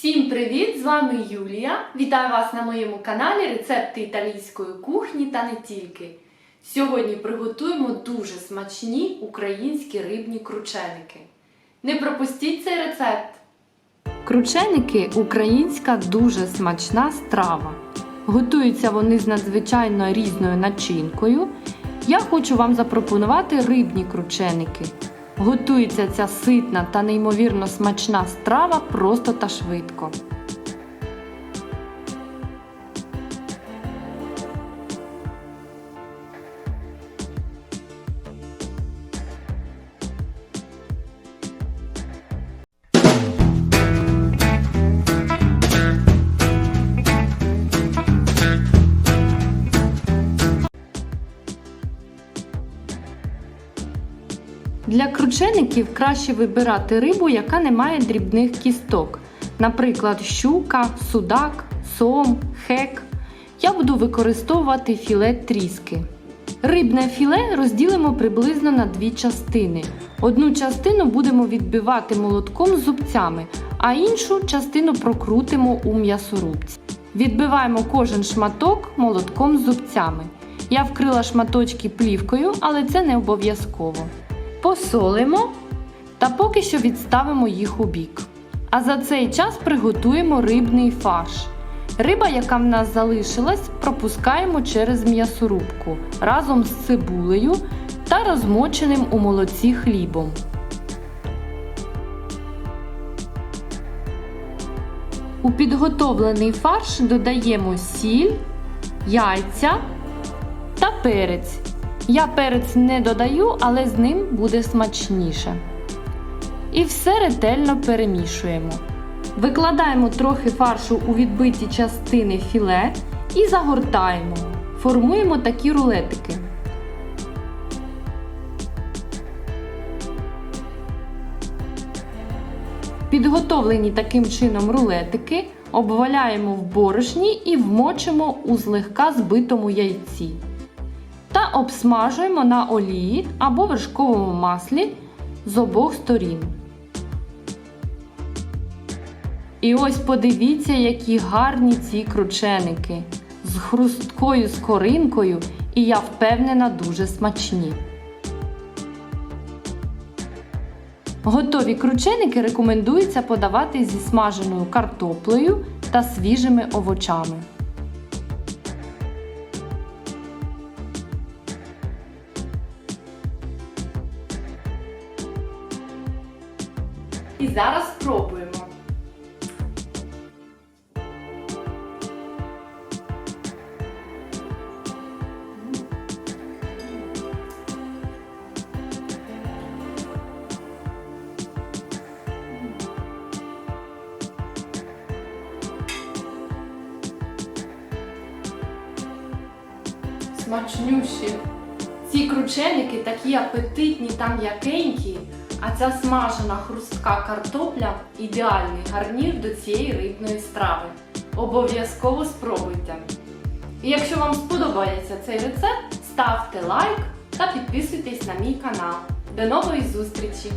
Всім привіт! З вами Юлія. Вітаю вас на моєму каналі Рецепти італійської кухні та не тільки. Сьогодні приготуємо дуже смачні українські рибні крученики. Не пропустіть цей рецепт! Крученики українська дуже смачна страва. Готуються вони з надзвичайно різною начинкою. Я хочу вам запропонувати рибні крученики. Готується ця ситна та неймовірно смачна страва просто та швидко. Для кручеників краще вибирати рибу, яка не має дрібних кісток. Наприклад, щука, судак, сом, хек. Я буду використовувати філе тріски. Рибне філе розділимо приблизно на дві частини. Одну частину будемо відбивати молотком з зубцями, а іншу частину прокрутимо у м'ясорубці. Відбиваємо кожен шматок молотком з зубцями. Я вкрила шматочки плівкою, але це не обов'язково посолимо та поки що відставимо їх у бік. А за цей час приготуємо рибний фарш. Риба, яка в нас залишилась, пропускаємо через м'ясорубку разом з цибулею та розмоченим у молоці хлібом. У підготовлений фарш додаємо сіль, яйця та перець. Я перець не додаю, але з ним буде смачніше. І все ретельно перемішуємо. Викладаємо трохи фаршу у відбиті частини філе і загортаємо. Формуємо такі рулетики. Підготовлені таким чином рулетики обваляємо в борошні і вмочимо у злегка збитому яйці та обсмажуємо на олії або вершковому маслі з обох сторін. І ось подивіться, які гарні ці крученики з хрусткою скоринкою і я впевнена дуже смачні. Готові крученики рекомендується подавати зі смаженою картоплею та свіжими овочами. І зараз спробуємо. Смачнющі. Ці крученики такі апетитні та м'якенькі, а ця смажена хрустка картопля ідеальний гарнір до цієї рибної страви. Обов'язково спробуйте. І якщо вам сподобається цей рецепт, ставте лайк та підписуйтесь на мій канал. До нової зустрічі!